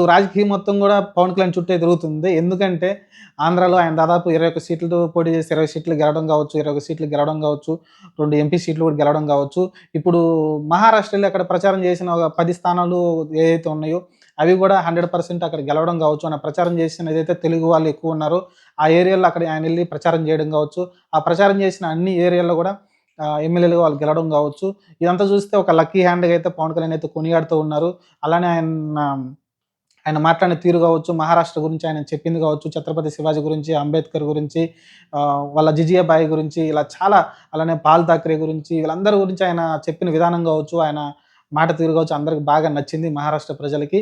రాజకీయం మొత్తం కూడా పవన్ కళ్యాణ్ చుట్టే తిరుగుతుంది. ఎందుకంటే ఆంధ్రాలో ఆయన దాదాపు ఇరవై ఒక సీట్లు పోటీ చేసి ఇరవై సీట్లు గెలవడం కావచ్చు ఇరవై ఒక సీట్లు గెలవడం కావచ్చు రెండు ఎంపీ సీట్లు కూడా గెలవడం కావచ్చు. ఇప్పుడు మహారాష్ట్రలో అక్కడ ప్రచారం చేసిన ఒక పది స్థానాలు ఏదైతే ఉన్నాయో అవి కూడా హండ్రెడ్ పర్సెంట్ అక్కడ గెలవడం కావచ్చు అని ప్రచారం చేసిన ఏదైతే తెలుగు వాళ్ళు ఎక్కువ ఉన్నారో ఆ ఏరియాలో అక్కడ ఆయన వెళ్ళి ప్రచారం చేయడం కావచ్చు. ఆ ప్రచారం చేసిన అన్ని ఏరియాల్లో కూడా ఎమ్మెల్యేలుగా వాళ్ళు గెలవడం కావచ్చు. ఇదంతా చూస్తే ఒక లక్కీ హ్యాండ్గా అయితే పవన్ కళ్యాణ్ అయితే కొనియాడుతూ ఉన్నారు. అలానే ఆయన ఆయన మాట్లాడిన తీరు కావచ్చు మహారాష్ట్ర గురించి ఆయన చెప్పింది కావచ్చు ఛత్రపతి శివాజీ గురించి అంబేద్కర్ గురించి వాళ్ళ జిజియాబాయి గురించి ఇలా చాలా అలానే పాల్ థాక్రే గురించి వీళ్ళందరి గురించి ఆయన చెప్పిన విధానం కావచ్చు ఆయన మాట తీరు కావచ్చు అందరికి బాగా నచ్చింది మహారాష్ట్ర ప్రజలకి.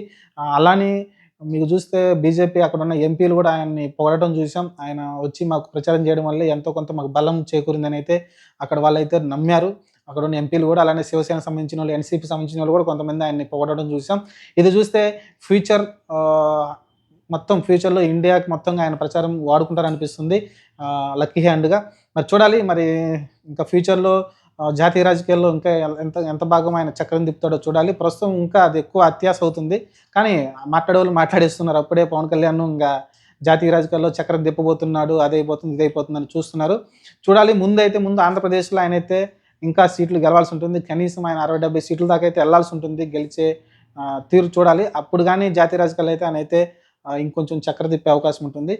అలానే మీకు చూస్తే బీజేపీ అక్కడ ఉన్న ఎంపీలు కూడా ఆయన్ని పొగడటం చూసాం. ఆయన వచ్చి మాకు ప్రచారం చేయడం వల్ల ఎంతో కొంత మాకు బలం చేకూరిందని అయితే అక్కడ వాళ్ళైతే నమ్మారు. అక్కడ ఉన్న ఎంపీలు కూడా అలానే శివసేన సంబంధించిన వాళ్ళు ఎన్సీపీ సంబంధించిన వాళ్ళు కూడా కొంతమంది ఆయన్ని పొగడడం చూసాం. ఇది చూస్తే ఫ్యూచర్ మొత్తం ఫ్యూచర్లో ఇండియాకి మొత్తంగా ఆయన ప్రచారం వాడుకుంటారనిపిస్తుంది. లక్కీ హ్యాండ్గా. మరి చూడాలి మరి ఇంకా ఫ్యూచర్లో జాతీయ రాజకీయాల్లో ఇంకా ఎంత ఎంత భాగం ఆయన చక్రం తిప్పుతాడో చూడాలి. ప్రస్తుతం ఇంకా అది ఎక్కువ అత్యాస అవుతుంది. కానీ మాట్లాడే వాళ్ళు మాట్లాడేస్తున్నారు. అప్పుడే పవన్ కళ్యాణ్ ఇంకా జాతీయ రాజకీయాల్లో చక్రం తిప్పబోతున్నాడు అదైపోతుంది అయిపోతుంది చూస్తున్నారు. చూడాలి ముందు అయితే ముందు ఆంధ్రప్రదేశ్లో ఆయన అయితే ఇంకా సీట్లు గెలవాల్సి ఉంటుంది. కనీసం ఆయన అరవై డెబ్బై సీట్ల దాకా అయితే వెళ్ళాల్సి ఉంటుంది. గెలిచే తీరు చూడాలి. అప్పుడు కానీ జాతీయ రాజకీయాలు అయితే ఆయన అయితే ఇంకొంచెం చక్కెర తిప్పే అవకాశం ఉంటుంది.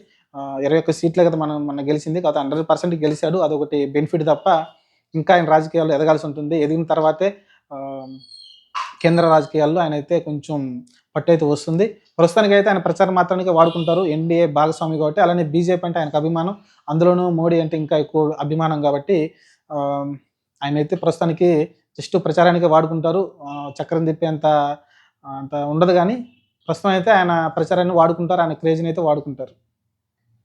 ఇరవై ఒక్క సీట్లే కదా మనం మన గెలిచింది. కాదు హండ్రెడ్ పర్సెంట్ గెలిచాడు. అదొకటి బెనిఫిట్ తప్ప ఇంకా ఆయన రాజకీయాల్లో ఎదగాల్సి ఉంటుంది. ఎదిగిన తర్వాతే కేంద్ర రాజకీయాల్లో ఆయన అయితే కొంచెం పట్టు అయితే వస్తుంది. ప్రస్తుతానికి అయితే ఆయన ప్రచారం మాత్రానికి వాడుకుంటారు. ఎన్డీఏ భాగస్వామి కాబట్టి అలానే బీజేపీ అంటే ఆయనకు అభిమానం. అందులోనూ మోడీ అంటే ఇంకా ఎక్కువ అభిమానం కాబట్టి ఆయన అయితే ప్రస్తుతానికి జస్ట్ ప్రచారానికి వాడుకుంటారు. చక్రం తిప్పేంత అంత ఉండదు కానీ ప్రస్తుతం అయితే ఆయన ప్రచారాన్ని వాడుకుంటారు. ఆయన క్రేజ్ని అయితే వాడుకుంటారు.